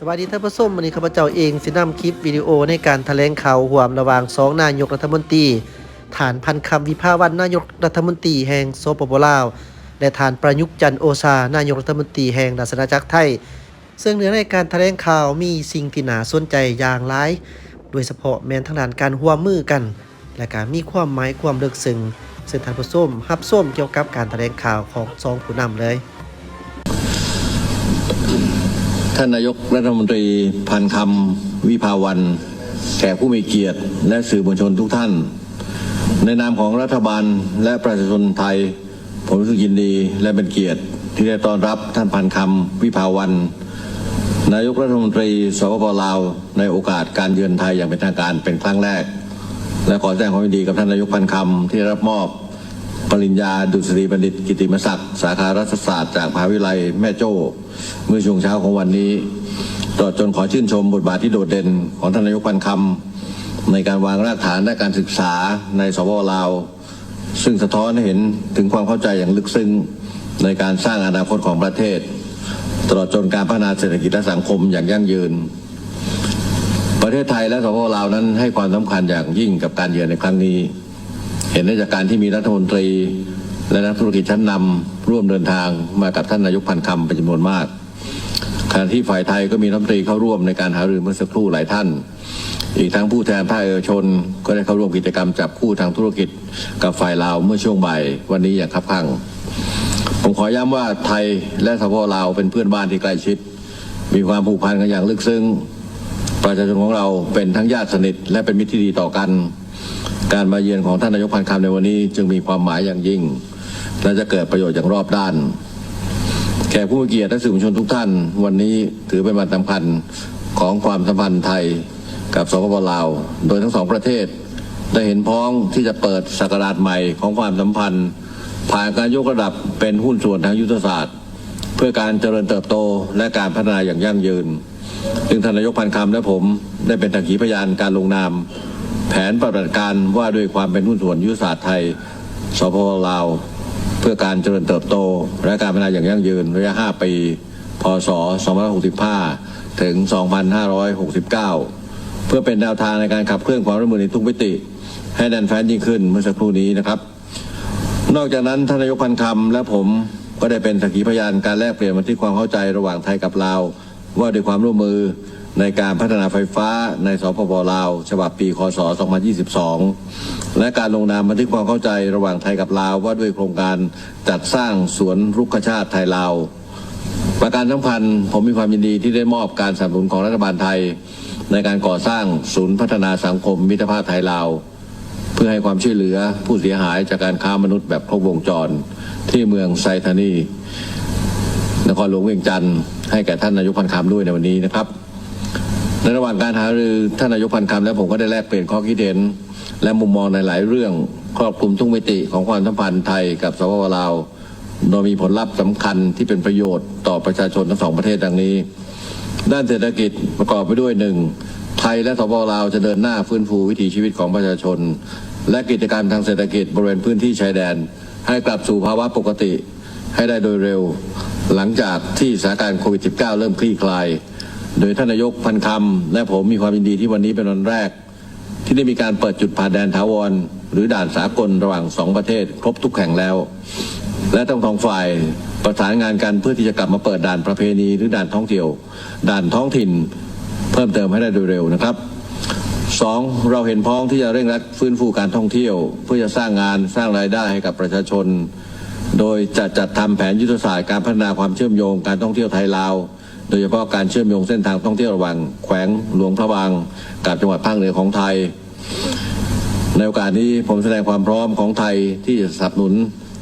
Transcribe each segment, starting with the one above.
สวัสดีท่านผู้ชมวันนี้ข้าพเจ้าเองสินำคลิปวิดีโอในการแถลงข่าวห่วมระหว่างสองนายกรัฐมนตรี ฐานพันคำวิภาวันนายกรัฐมนตรีแห่งสปโปลาว และฐานประยุกต์จันโอชานายกรัฐมนตรีแห่งราชอาจักรไทย ซึ่งเนื้อในการแถลงข่าวมีสิ่งที่น่าสนใจอย่างหลาย โดยเฉพาะแม้นทางด้านการร่วมือกัน และการมีความหมายความลึกซึ้งซึ่งท่านผู้ชมรับชมเกี่ยวกับการแถลงข่าวของสองผู้นำเลย ท่านนายกรัฐมนตรีพันคำวิภาวันแขกผู้มีเกียรติ และสื่อมวลชนทุกท่าน ในนามของรัฐบาลและประชาชนไทย ผมรู้สึกยินดีและเป็นเกียรติ ที่ได้ต้อนรับท่านพันคำวิภาวัน นายกรัฐมนตรีสปปลาว ในโอกาสการเยือนไทยอย่างเป็นทางการเป็นครั้งแรก และขอแสดงความยินดีกับท่านนายกพันคำที่รับมอบ ปริญญาดุษฎีบัณฑิต กิติมศักดิ์สาขารัฐศาสตร์จากมหาวิทยาลัยแม่โจ้ เมื่อช่วงเช้าของวันนี้ตลอดจนขอชื่นชมบทบาทที่โดดเด่นของท่านนายกพันคำในการวางรากฐานและการศึกษาในสปปลาว ซึ่งสะท้อนให้เห็นถึงความเข้าใจอย่างลึกซึ้งในการสร้างอนาคตของประเทศ ตลอดจนการพัฒนาเศรษฐกิจและสังคมอย่างยั่งยืน ประเทศไทยและสปปลาวนั้นให้ความสำคัญอย่างยิ่งกับการเยือนในครั้งนี้ เห็นได้จากการที่มีรัฐมนตรี และนักธุรกิจชั้นนำร่วมเดินทางมากับท่านนายกพันคำเป็นจำนวนมากขณะที่ฝ่ายไทยก็มีรัฐมนตรีเข้าร่วมในการหารือเมื่อสักครู่หลายท่าน อีกทั้งผู้แทนภาคเอกชน ก็ได้เข้าร่วมกิจกรรมจับคู่ทางธุรกิจกับฝ่ายลาวเมื่อช่วงบ่ายวันนี้อย่างคับคั่งผมขอย้ำว่าไทยและสปปลาวเป็นเพื่อนบ้านที่ใกล้ชิด มีความผูกพันกันอย่างลึกซึ้งประชาชนของเราเป็นทั้งญาติสนิทและเป็นมิตรที่ดีต่อกัน การมาเยือนของท่านนายกพันคำในวันนี้จึงมีความหมายอย่างยิ่ง และจะเกิดประโยชน์อย่างรอบด้านแขกผู้มีเกียรติและสื่อมวลชนทุกท่าน วันนี้ถือเป็นวันสำคัญของความสัมพันธ์ไทยกับสปปลาว โดยทั้งสองประเทศ ได้เห็นพ้องที่จะเปิดศักราชใหม่ของความสัมพันธ์ ผ่านการยกระดับเป็นหุ้นส่วนทางยุทธศาสตร์ เพื่อการเจริญเติบโตและการพัฒนาอย่างยั่งยืนซึ่งท่านนายกพันคำและผมได้เป็นตักขีพยานการลงนาม แผนปฏิบัติการว่าด้วยความเป็นหุ้นส่วนยุทธศาสตร์ไทยสปปลาว เพื่อการเจริญเติบโต และการพัฒนาอย่างยั่งยืนระยะ 5 ปี พศ 2565 ถึง 2569 เพื่อเป็นแนวทางในการขับเคลื่อนความร่วมมือในทุกมิติ ให้แน่นแฟ้นยิ่งขึ้นเมื่อสักครู่นี้นะครับ นอกจากนั้นท่านนายกพันคำและผมก็ได้เป็นสักขีพยานการแลกเปลี่ยนบันทึกความเข้าใจระหว่างไทยกับลาว ว่าด้วยความร่วมมือในการพัฒนาไฟฟ้าในสปปลาว ฉบับปีคศ 2022 และการลงนามบันทึกความเข้าใจระหว่างไทยกับลาว ว่าด้วยโครงการจัดสร้างสวนรุกขชาติไทยลาว ประการสำคัญผมมีความยินดีที่ได้มอบการสนับสนุนของรัฐบาลไทย ในการก่อสร้างศูนย์พัฒนาสังคมมิตรภาพไทยลาว เพื่อให้ความช่วยเหลือผู้เสียหายจากการค้ามนุษย์แบบครบวงจร ที่เมืองไซธานี นครหลวงเวียงจันทร์ให้แก่ท่านนายกพันคำด้วยในวันนี้นะครับในระหว่างการหารือท่านนายกพันคำและผมก็ได้แลกเปลี่ยนข้อคิดเห็น และมุมมองในหลายเรื่องครอบคลุมทุกมิติของความสัมพันธ์ไทยกับสปปลาว โดยมีผลลัพธ์สำคัญที่เป็นประโยชน์ต่อประชาชนทั้งสองประเทศดังนี้ ด้านเศรษฐกิจประกอบไปด้วยหนึ่งไทยและสปปลาวจะเดินหน้าฟื้นฟูวิถีชีวิตของประชาชน และกิจการทางเศรษฐกิจบริเวณพื้นที่ชายแดน ให้กลับสู่ภาวะปกติ ให้ได้โดยเร็ว หลังจากที่สถานการณ์โควิด -19 เริ่มคลี่คลาย โดยท่านนายกพันคำและผมมีความยินดีที่วันนี้เป็นวันแรก ที่ได้มีการเปิดจุดผ่านแดนถาวร หรือด่านสากลระหว่างสองประเทศ ครบทุกแห่งแล้ว และทั้งสองฝ่ายประสานงานกันเพื่อที่จะกลับมาเปิดด่านประเพณีหรือด่านท่องเที่ยว ด่านท้องถิ่น เพิ่มเติมให้ได้โดยเร็วนะครับสองเราเห็นพ้องที่จะเร่งรัดฟื้นฟูการท่องเที่ยว เพื่อจะสร้างงานสร้างรายได้ให้กับประชาชน โดยจะจัดทำแผนยุทธศาสตร์การพัฒนาความเชื่อมโยงการท่องเที่ยวไทยลาว โดยเฉพาะการเชื่อมโยงเส้นทางท่องเที่ยวระหว่างแขวงหลวงพระบางกับจังหวัดภาคเหนือของไทย ในโอกาสนี้ผมแสดงความพร้อมของไทยที่จะสนับสนุน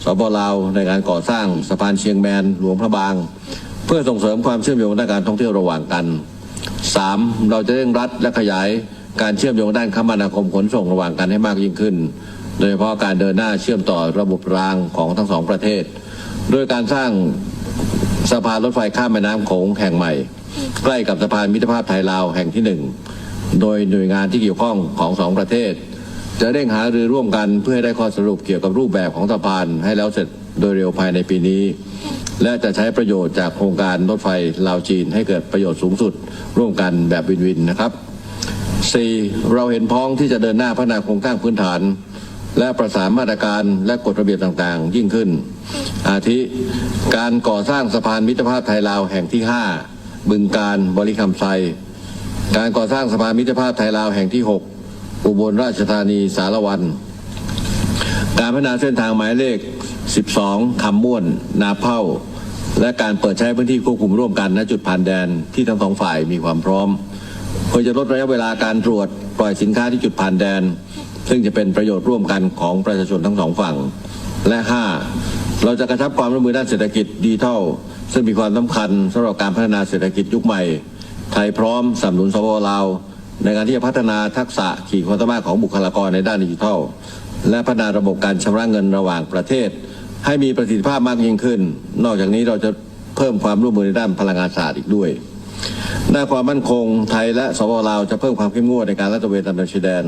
สปลาวในการก่อสร้างสะพานเชียงแมนหลวงพระบาง เพื่อส่งเสริมความเชื่อมโยงด้านการท่องเที่ยวระหว่างกัน 3. เราจะเร่งรัดและขยายการเชื่อมโยงด้านคมนาคมขนส่งระหว่างกันให้มากยิ่งขึ้น โดยเฉพาะการเดินหน้าเชื่อมต่อระบบรางของทั้งสองประเทศโดยการสร้างสะพานรถไฟข้ามแม่น้ำโขงแห่งใหม่ ใกล้กับสะพานมิตรภาพไทยลาวแห่งที่หนึ่งโดยหน่วยงานที่เกี่ยวข้องของสองประเทศ จะเร่งหารือร่วมกันเพื่อให้ได้ข้อสรุปเกี่ยวกับรูปแบบของสะพานให้แล้วเสร็จโดยเร็วภายในปีนี้ และจะใช้ประโยชน์จากโครงการรถไฟลาวจีนให้เกิดประโยชน์สูงสุด ร่วมกันแบบวินวินนะครับ 4. เราเห็นพ้องที่จะเดินหน้าพัฒนาโครงสร้างพื้นฐาน และประสานมาตรการและกฎระเบียบต่างๆ ยิ่งขึ้น อาทิ การก่อสร้างสะพานมิตรภาพไทยลาวแห่งที่ 5 บึงการบริคำไซ การก่อสร้างสะพานมิตรภาพไทยลาวแห่งที่ 6 อุบลราชธานีสารวัน การพัฒนาเส้นทางหมายเลข 12คำม่วน นาเผ้า และการเปิดใช้พื้นที่ควบคุมร่วมกันณจุดผ่านแดนที่ทั้งสองฝ่ายมีความพร้อมเพื่อจะลดระยะเวลาการตรวจปล่อยสินค้าที่จุดผ่านแดน ซึ่งจะเป็นประโยชน์ร่วมกันของประชาชนทั้งสองฝั่ง และ 5. เราจะกระชับความร่วมมือด้านเศรษฐกิจดิจิทัลซึ่งมีความสำคัญสำหรับการพัฒนาเศรษฐกิจยุคใหม่ ไทยพร้อมสนับสนุนสปปลาวในการที่จะพัฒนาทักษะขีดความสามารถของบุคลากรในด้านดิจิทัล และพัฒนาระบบการชำระเงินระหว่างประเทศ ให้มีประสิทธิภาพมากยิ่งขึ้น นอกจากนี้เราจะเพิ่มความร่วมมือในด้านพลังงานสะอาดอีกด้วยด้านความมั่นคงไทยและสปปลาวจะเพิ่มความเข้มงวดในการลาดตระเวนตามแนวชายแดน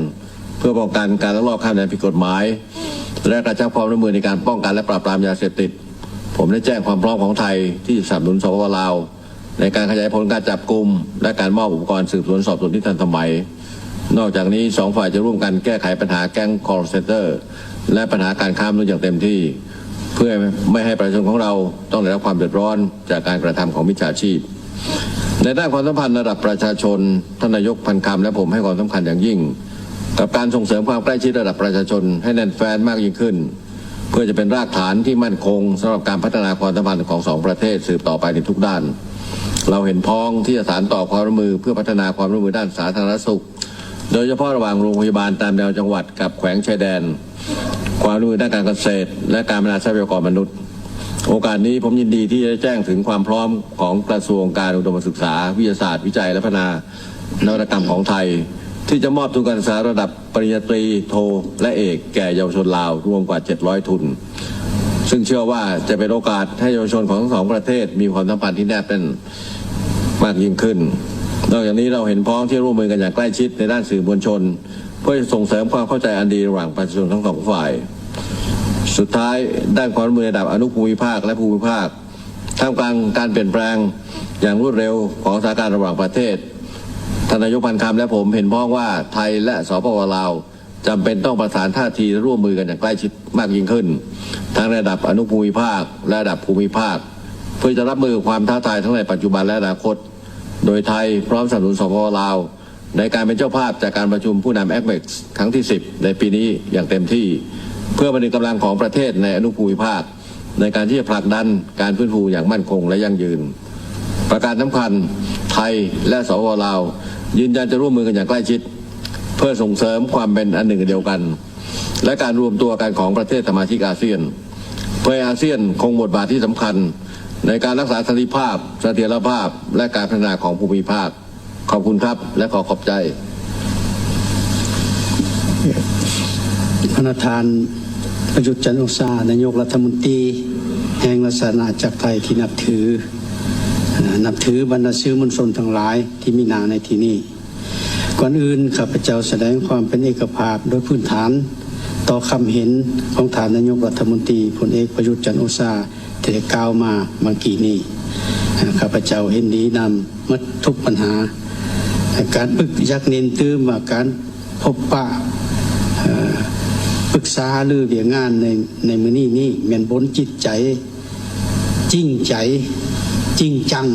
เพื่อป้องกันการลักลอบข้ามแดนผิดกฎหมาย และกระชับความร่วมมือในการป้องกันและปราบปรามยาเสพติด ผมได้แจ้งความพร้อมของไทยที่สนับสนุนสปปลาว ในการขยายผลการจับกลุ่มและการมอบอุปกรณ์สืบสวนสอบสวนที่ทันสมัย นอกจากนี้สองฝ่ายจะร่วมกันแก้ไขปัญหาแก๊ง call center และปัญหาการค้ามนุษย์อย่างเต็มที่ เพื่อไม่ให้ประชาชนของเราต้องได้รับความเดือดร้อนจากการกระทำของมิจฉาชีพในด้านความสัมพันธ์ระดับประชาชนท่านนายกพันคำและผมให้ความสำคัญอย่างยิ่ง กับการส่งเสริมความใกล้ชิดระดับประชาชน ให้แน่นแฟนมากยิ่งขึ้น เพื่อจะเป็นรากฐานที่มั่นคงสำหรับการพัฒนาความสัมพันธ์ของสองประเทศสืบต่อไปในทุกด้าน เราเห็นพ้องที่จะสานต่อความร่วมมือเพื่อพัฒนาความร่วมมือด้านสาธารณสุข โดยเฉพาะระหว่างโรงพยาบาลตามแนวจังหวัดกับแขวงชายแดน ความร่วมมือด้านการเกษตร และการพัฒนาทรัพยากรมนุษย์ โอกาสนี้ผมยินดีที่จะแจ้งถึงความพร้อมของกระทรวงการอุดมศึกษา วิทยาศาสตร์วิจัยและพัฒนานวัตกรรมของไทย ที่จะมอบทุนการศึกษาระดับปริญญาตรีโทและเอกแก่เยาวชนลาวรวมกว่า 700 ทุน ซึ่งเชื่อว่าจะเป็นโอกาสให้เยาวชนของทั้งสองประเทศมีความสัมพันธ์ที่แนบแน่นมากยิ่งขึ้น นอกจากนี้เราเห็นพ้องที่ร่วมมือกันอย่างใกล้ชิดในด้านสื่อมวลชน เพื่อส่งเสริมความเข้าใจอันดีระหว่างประชาชนทั้งสองฝ่าย สุดท้ายด้านความร่วมมือระดับอนุภูมิภาคและภูมิภาคท่ามกลางการเปลี่ยนแปลงอย่างรวดเร็วของสถานการณ์ระหว่างประเทศานนายกพันคำและผมเห็นพ้องว่าไทยและสปปลาวจำเป็นต้องประสานท่าทีและร่วมมือกันอย่างใกล้ชิดมากยิ่งขึ้น ทั้งระดับอนุภูมิภาคและระดับภูมิภาค เพื่อจะรับมือความท้าทายทั้งในปัจจุบันและอนาคต โดยไทยพร้อมสนับสนุนสปปลาว ในการเป็นเจ้าภาพจากการประชุมผู้นำแอคเม็กซ์ครั้งที่ 10 ในปีนี้อย่างเต็มที่ เพื่อเป็นกำลังของประเทศในอนุภูมิภาค ในการที่จะผลักดันการฟื้นฟูอย่างมั่นคงและยั่งยืน ประการสำคัญไทยและสปปลาว ยืนยันจะร่วมมือกันอย่างใกล้ชิด เพื่อส่งเสริมความเป็นอันหนึ่งเดียวกัน และการรวมตัวกันของประเทศสมาชิกอาเซียน เพื่ออาเซียนคงบทบาทที่สำคัญ ในการรักษาสันติภาพเสถียรภาพ และการพัฒนาของภูมิภาค ขอบคุณครับและขอขอบใจพระทานประยุทธ์จันโอชานายกรัฐมนตรี แห่งรัฐอาณาจักรไทยที่นับถือ นับถือบรรดาชื่อมวลชนทั้งหลายที่มีนาในที่นี้ก่อนอื่นข้าพเจ้าแสดงความเป็นเอกภาพโดยพื้นฐาน ต่อคำเห็นของฐานนายกรัฐมนตรีพลเอกประยุทธ์จันทร์โอชาที่ได้กล่าวมาเมื่อกี้นี้ข้าพเจ้าเห็นดีนำมัดทุกปัญหา การปึกยักเน้นตื้มาการพบปะปรึกษาหรือเวียงงานในในมือนี้นี่แม่นบนจิตใจจริงใจ จริงจัง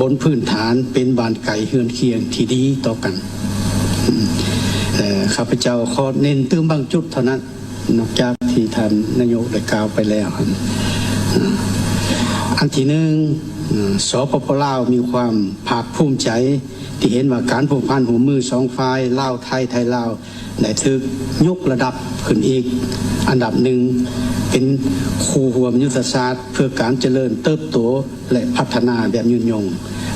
บนพื้นฐานเป็นบานไก่เฮือนเคียงที่ดีต่อกันข้าพเจ้าขอเน้นตื้มบางจุดเท่านั้น นอกจากที่ท่านนายกได้กล่าวไปแล้วอันที่หนึ่งสปปลาวมีความภาคภูมิใจ ที่เห็นว่าการผูกพันหัวมือสองฝ่ายลาวไทยไทยลาวได้ถึกยกระดับขึ้นอีก อันดับหนึ่ง เป็นคู่ห่วมยุทธศาสตร์ เพื่อการเจริญเติบโตและพัฒนาแบบยืนยง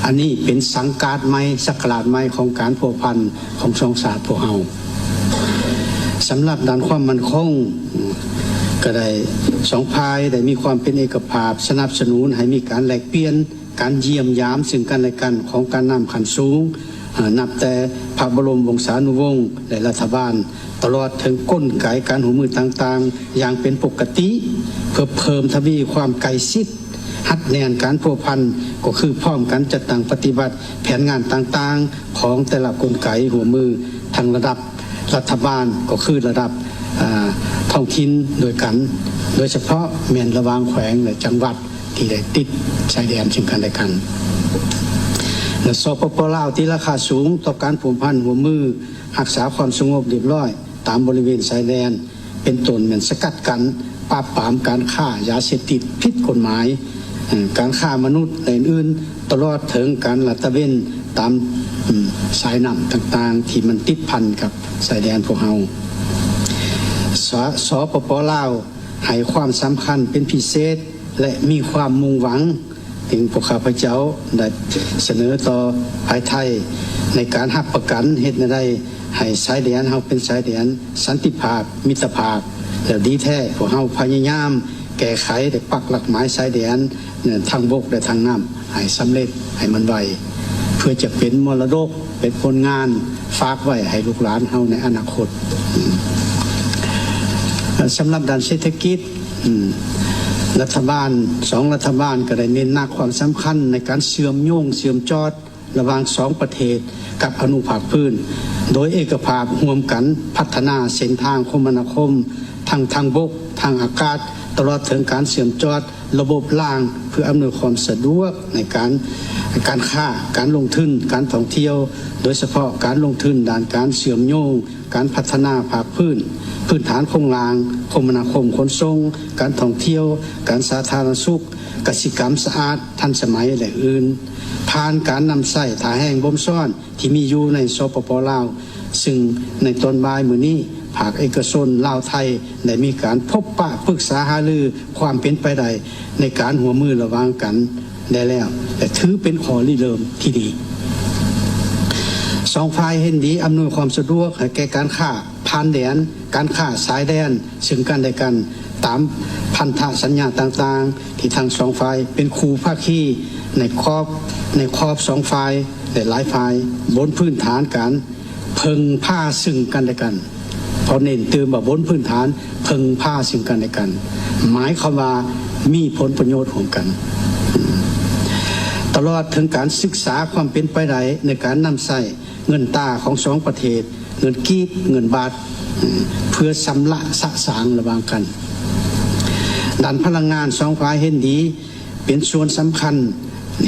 อันนี้เป็นสังการไม้สักราชไม้ของการผูกพันของสองศาสตร์พวกเฮาสำหรับด้านความมั่นคงก็ได้สองพายได้มีความเป็นเอกภาพ สนับสนุนให้มีการแลกเปลี่ยนการเยี่ยมยาม ซึ่งกันและกันของการนำขันสูง นับแต่พระบรมวงศานุวงศ์และรัฐบาล ตลอดถึงก้นไกการหูมือต่างๆ อย่างเป็นปกติ เพื่อเพิ่มทวีความไกลชิดหัดแนนการพัวพันก็คือพร้อมกันจัดตั้งปฏิบัติแผนงานต่างๆ ของแต่ละกลไกหัวมือทางระดับรัฐบาลก็คือระดับท้องถิ่นโดยกัน โดยเฉพาะแมนระวางแขวงและจังหวัดที่ได้ติดชายแดนซึ่งกันและกัน สปปลาวที่ราคาสูงต่อการผูกพันหัวมือรักษาความสงบเรียบร้อย ตามบริเวณชายแดน เป็นต้นเหมือนสกัดกันปราบปรามการฆ่ายาเสพติดผิดกฎหมาย การฆ่ามนุษย์และอื่นๆตลอดถึงการลัตะเวนตามสายนำต่างๆ ที่มันติดพันกับชายแดนพวกเราสสปปลาวให้ความสำคัญเป็นพิเศษและมีความมุ่งหวัง ถึงพวกข้าพเจ้าได้เสนอต่อภายไทยในการหักประกันเหตุใดให้สายแดนเฮาเป็นสายแดนสันติภาพ มิตรภาพแล้วดีแท้พวกเฮาพยายาม แก้ไขและปักหลักหมายสายแดนเนี่ยทางบกและทางน้ำให้สำเร็จให้มันไวเพื่อจะเป็นมรดกเป็นผลงานฝากไว้ให้ลูกหลานเฮาในอนาคตสำหรับด้านเศรษฐกิจอืม รัฐบาลสองรัฐบาลก็ได้เน้นหนักความสำคัญในการเชื่อมโยงเชื่อมจอดระหว่างสองประเทศกับอนุภาคพื้น โดยเอกภาพร่วมกันพัฒนาเส้นทางคมนาคมทางทางบก ทางอากาศ ตลอดถึงการเชื่อมจอดระบบล่างเพื่ออำนวยความสะดวกในการการค้าการลงทุนการท่องเที่ยว โดยเฉพาะการลงทุนด้านการเชื่อมโยง การพัฒนาภาคพื้น พื้นฐานโครงราง คมนาคมขนส่งการท่องเที่ยว การสาธารณสุขกสิกรรมสะอาดทันสมัยและอื่น ผ่านการนำใส่ถาแห่งบ่มซ่อนที่มีอยู่ในสปปลาว ซึ่งในตอนบ่ายมือนี้ ภาคเอกชนลาวไทยได้มีการพบปะปรึกษาหารือความเป็นไปได้ในการหัวมือระวางกันได้แล้ว แต่ถือเป็นขอริเริ่มที่ดีสองฝ่ายเห็นดีอำนวยความสะดวกให้แก่การค้าผ่านแดน การค้าสายแดน ซึ่งกันและกันตามพันธสัญญาต่างๆ ที่ทางสองฝ่ายเป็นครูภาคีในครอบในครอบสองฝ่ายและหลายฝ่ายบนพื้นฐานการ เพึงผ้าซึ่งกันและกัน พราะเน้นเติมว่าบนพื้นฐานพึงผ้าซึ่งกันและกัน หมายความว่ามีผลประโยชน์ของกัน ตลอดถึงการศึกษาความเป็นไปได้ในการนำใส่เงินตาของสองประเทศ เงินกีบเงินบาท เพื่อสำละสะสางระวางกันด้านพลังงานสองฝ่ายเห็นดี เป็นส่วนสำคัญ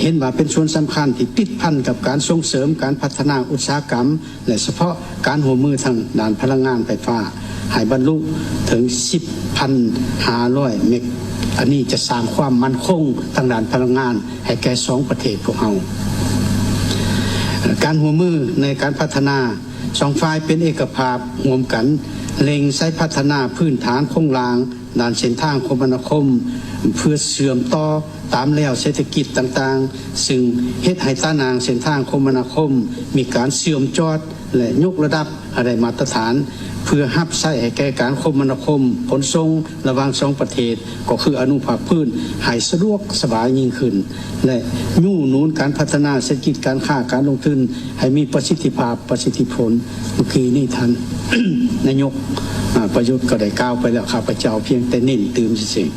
เห็นว่าเป็นส่วนสำคัญที่ติดพันกับการส่งเสริมการพัฒนาอุตสาหกรรม และเฉพาะการหัวมือทางด้านพลังงานไฟฟ้าให้บรรลุถึง 10,500 เมกอันนี้จะสร้างความมั่นคงทางด้านพลังงาน ให้แก่สองประเทศพวกเราการหัวมือในการพัฒนาสองฝ่ายเป็นเอกภาพรวมกัน เล็งใช้พัฒนาพื้นฐานโครงรางด้านเส้นทางคมนาคม เพื่อเสื่อมต่อตามแล้วเศรษฐกิจต่างๆ ซึ่งเฮ็ดให้ต้านางเส้นทางคมนาคม มีการเสื่อมจอด และยกระดับอะไรมาตรฐาน เพื่อหับใช้ให้แก่การคมนาคมขนส่งระหว่างสองประเทศ ก็คืออนุภาคพื้นให้สะดวกสบายยิ่งขึ้น และยู่นุนการพัฒนาเศรษฐกิจการค้าการลงทุน ให้มีประสิทธิภาพประสิทธิผลเมื่อกี้นี่ท่านนายกประยุทธ์ก็ได้กล่าวไปแล้วข้าพเจ้าเพียงแต่เน้นเติมเฉย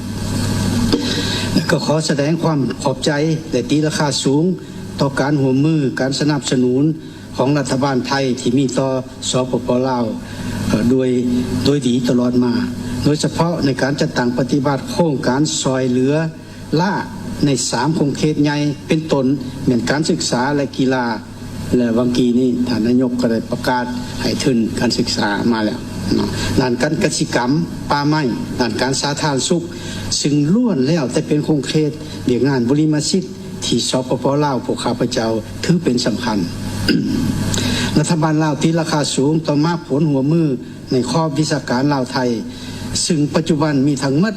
ๆและก็ขอแสดงความขอบใจและตีราคาสูง ต่อการหัวมือการสนับสนุนของรัฐบาลไทยที่มีต่อสปปลาวโดยโดยดีตลอดมา โดยเฉพาะในการจัดตั้งปฏิบัติโครงการซอยเหลือล่าในสามโครงเขตใหญ่เป็นตนเหมือนการศึกษาและกีฬา และวังกีนี้ท่านนายกก็ได้ประกาศให้ทุนการศึกษามาแล้ว ด้านการกสิกรรมป่าไม้ด้านการสาธารณสุข ซึ่งล้วนแล้วแต่เป็นโครงเคตเรียกงานบริมาชิตที่สปปลาวพวกข้าพเจ้าถือเป็นสำคัญ รัฐบาลลาวที่ราคาสูงต่อมาผลหัวมือในข้อวิชาการลาวไทย ซึ่งปัจจุบันมีทั้งหมด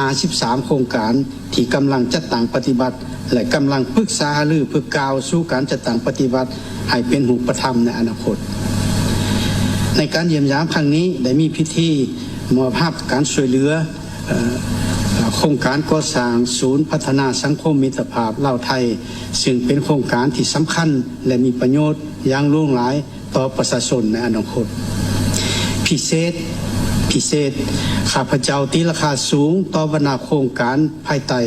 53 โครงการที่กำลังจัดตั้งปฏิบัติ และกำลังปรึกษาหรือเพื่อกาวสู่การจัดตั้งปฏิบัติ ให้เป็นหูปธรรมในอนาคต ในการเยี่ยมยามครั้งนี้ได้มีพิธีมอบภาพการช่วยเหลือโครงการก่อสร้างศูนย์พัฒนาสังคมมิตรภาพลาวไทย ซึ่งเป็นโครงการที่สำคัญและมีประโยชน์อย่างล่วงหลายต่อประชาชนในอนาคต พิเศษพิเศษ ข้าพเจ้าตีราคาสูงต่อบรรณาโครงการภายใต้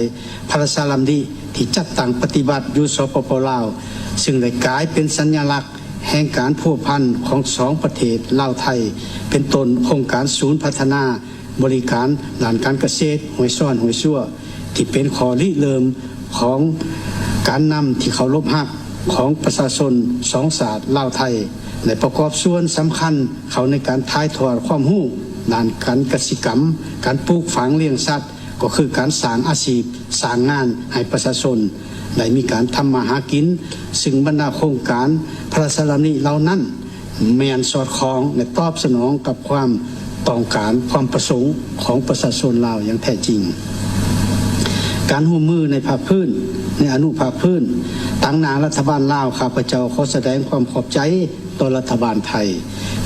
พระราชดำริที่จัดตั้งปฏิบัติอยู่สปปลาว ซึ่งได้กลายเป็นสัญลักษณ์ แห่งการผูกพันของสองประเทศลาวไทย เป็นต้นโครงการศูนย์พัฒนา บริการด้านการเกษตรหวยซ่อนหวยชั่ว ที่เป็นขอริเริ่มของการนำที่เขารบหักของประชาชนสองศาสตร์ลาวไทยและประกอบส่วนสำคัญเขาในการท้ายทอดความรู้ด้านการกสิกรรม การปลูกฝังเลี้ยงสัตว์ ก็คือการสร้างอาชีพสร้างงานให้ประชาชน ได้มีการทำมาหากิน ซึ่งบรรดาโครงการพระราชดำริเหล่านั้น แมนสอดคล้องและตอบสนองกับความต้องการความประสงค์ของประชาชนลาวอย่างแท้จริง การห่วมมือในภาคพื้นในอนุภาคพื้นตั้งนารัฐบาลลาวข้าพเจ้าขอแสดงความขอบใจต่อรัฐบาลไทย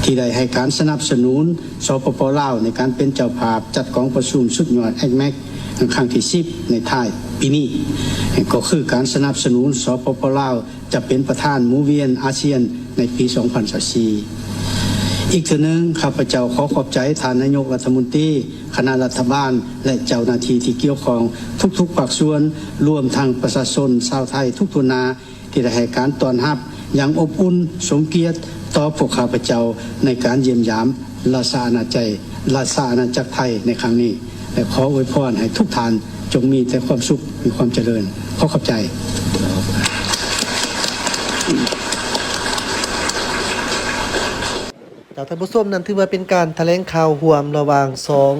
ที่ได้ให้การสนับสนุนสปปลาวในการเป็นเจ้าภาพจัดกองประชุมสุดยอดแอคแมก ครั้งที่สิบในท้ายปีนี้ก็คือการสนับสนุนสปปลาวจะเป็นประธานมูเวียนอาเซียนในปี 2024อีกเทีนึงข้าพเจ้าขอขอบใจท่านนายกรัฐมนตรีคณะรัฐบาล และเจ้าหน้าที่ที่เกี่ยวข้องทุกๆภาคส่วนรวมทางประชาชนชาวไทยทุกทุนาที่ได้ให้การต้อนรับอย่างอบอุ่นสมเกียรติต่อพวกข้าพเจ้าในการเยี่ยมยามราชอาณาจักรราชอาณาจักรไทยในครั้งนี้ ขออวยพรให้ทุกท่านจงมีแต่ความสุขมีความเจริญขอขอบใจจากท่านผู้ชมนั้นถือว่าเป็นการแถลงข่าวห่วมระหว่างสอง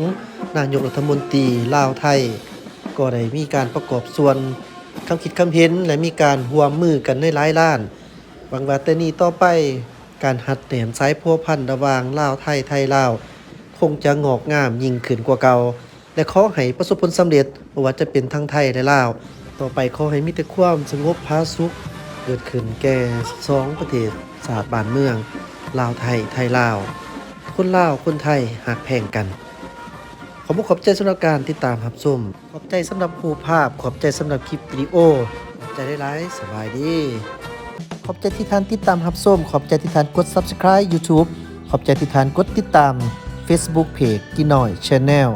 นายกรัฐมนตรีลาวไทย ก็ได้มีการประกอบส่วนคำคิดคำเห็นและมีการห่วมมือกันในหลายล้านหวังว่าแต่นี้ต่อไปการหัดแหนมสายพัวพันระหว่างลาวไทยไทยลาว คงจะงอกงามยิ่งขึ้นกว่าเก่า และขอให้ประสบผลสำเร็จบ่ว่าจะเป็นทั้งไทยและลาว ต่อไปขอให้มีแต่ความสงบผาสุข เกิดขึ้นแก่สองประเทศศาสตร์บ้านเมือง ลาวไทยไทยลาว คนลาวคนไทยหักแพงกันขอบคุณขอบใจสำหรับการติดตามรับชมขอบใจสำหรับรูปภาพ ขอบใจสำหรับคลิปวิดีโอขอบใจได้หลายสบายดีขอบใจที่ท่านติดตามรับชมขอบใจที่ท่านกด subscribe YouTube ขอบใจที่ท่านกดติดตาม Facebook Page กินหน่อย Channel